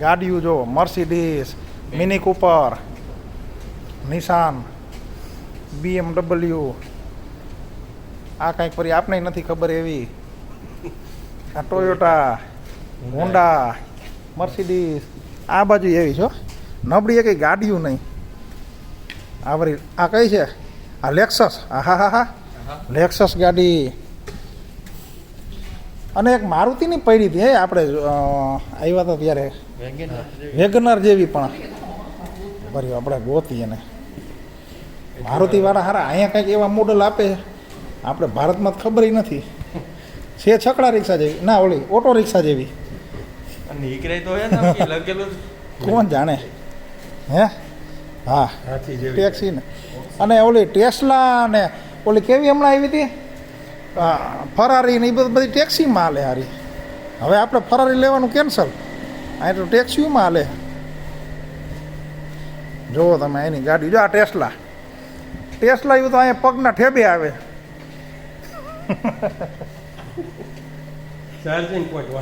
ગાડીઓ જો Mercedes Mini Cooper Nissan BMW આ કાંઈક ફરી આપને નથી ખબર એવી. આ ટોયોટા હોન્ડા મર્સિડીઝ આ બાજુ એવી છો નબળી કંઈ ગાડીઓ નહીં. આ વળી આ કઈ છે? આ લેક્સસ હા હા હા હા લેક્સસ ગાડી. અને એક મારુતિની પડી હતી હે આપણે આવ્યા હતા ત્યારે. વેગનર જેવી પણ. ભર્યું આપણે ગોતી એને. મારુતિવાળા હારા અહીંયા કંઈક એવા મોડલ આપે. આપણે ભારતમાં તો ખબર નથી. છે છકડા રિક્ષા જેવી. ના ઓલી ઓટો રિક્ષા જેવી. કોણ જાણે? હે? હા. હાથી ટેક્સી ને અને ઓલી ટેસ્લા ને ઓલી કેવી હમણાં આવી હતી? ફરારી ને એ બધી બધી ટેક્સીમાં હાલે હારી. હવે આપણે ફરારી લેવાનું કેન્સલ. અહીં તો ટેક્સીમાં હાલે. જુઓ તમે એની ગાડી જો આ ટેસ્લા. ટેસ્લા એવું તો અહીંયા પગના ઠેબે આવે. ચાર્જિંગ પોઈન્ટ હો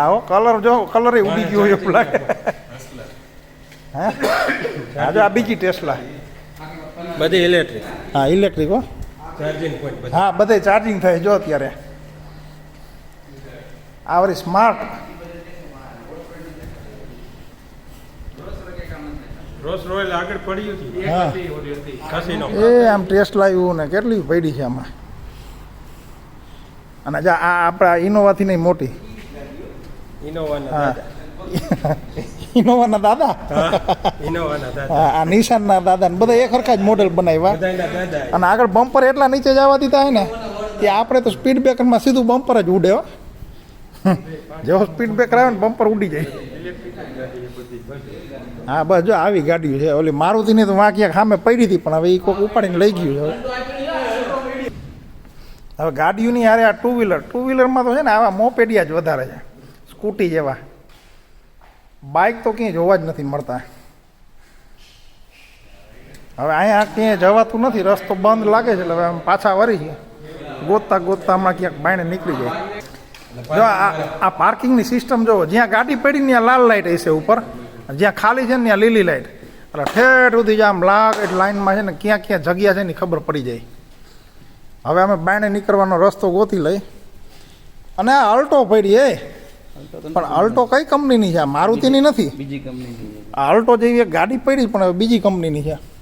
આવો કલર જો કલર ઉડી ગયો હોય એવું લાગે. હા? જો આ બીજી ટેસ્લા. બધી ઇલેક્ટ્રિક હા ઇલેક્ટ્રિક હો. ચાર્જિંગ પોઈન્ટ હા બધે ચાર્જિંગ થાય જો અત્યારે. આ વળી સ્માર્ટ રોસ રોયલ આગળ પડ્યું હતું. હા. ખસીનો એ આમ ટેસ્ટ લાવ્યું ને કેટલી પડી છે આમાં? અને જા આ આપણા ઇનોવાથી નહીં મોટી. હા. દાદા ઇનોવાના દાદા ઇનોવાના દાદા આ નિશાનના દાદા ને બધા એક સરખા જ મોડેલ બનાવ્યા. અને આગળ બમ્પર એટલા નીચે જવા દીધા હોય ને કે આપણે તો સ્પીડ બ્રેકરમાં સીધું બમ્પર જ ઉડે જેવો સ્પીડ બ્રેકર આવે ને બમ્પર ઉડી જાય. હા બસ જો આવી ગાડીઓ છે. ઓલી મારુતિની તો વાંકી સામે પડી હતી પણ હવે એ કોઈક ઉપાડીને લઈ ગયું છે. હવે હવે ગાડીઓની યારે આ ટુ વ્હીલર ટુ વ્હીલરમાં તો છે ને આવા મોપેડિયા જ વધારે છે. સ્કૂટી જેવા. બાઇક તો ક્યાંય જોવા જ નથી મળતા. હવે અહીંયા ક્યાંય જવાતું નથી, રસ્તો બંધ લાગે છે એટલે હવે પાછા વરી છે. ગોતતા ગોતતા હમણાં ક્યાંક બાયણે નીકળી જાય. જો આ આ પાર્કિંગની સિસ્ટમ જો, જ્યાં ગાડી પડી ત્યાં લાલ લાઇટ હશે ઉપર. જ્યાં ખાલી છે ને ત્યાં લીલી લાઇટ એટલે ઠેઠ સુધી આમ લાગ લાઇનમાં છે ને ક્યાં ક્યાં જગ્યા છે ને ખબર પડી જાય. હવે અમે બાયણે નીકળવાનો રસ્તો ગોતી લઈ. અને આ અલ્ટો પડી એ પણ અલ્ટો કઈ કંપનીની છે? મારુતિની નથી? બીજી કંપનીની આ અલ્ટો જેવી એક ગાડી પડી પણ હવે બીજી કંપનીની છે.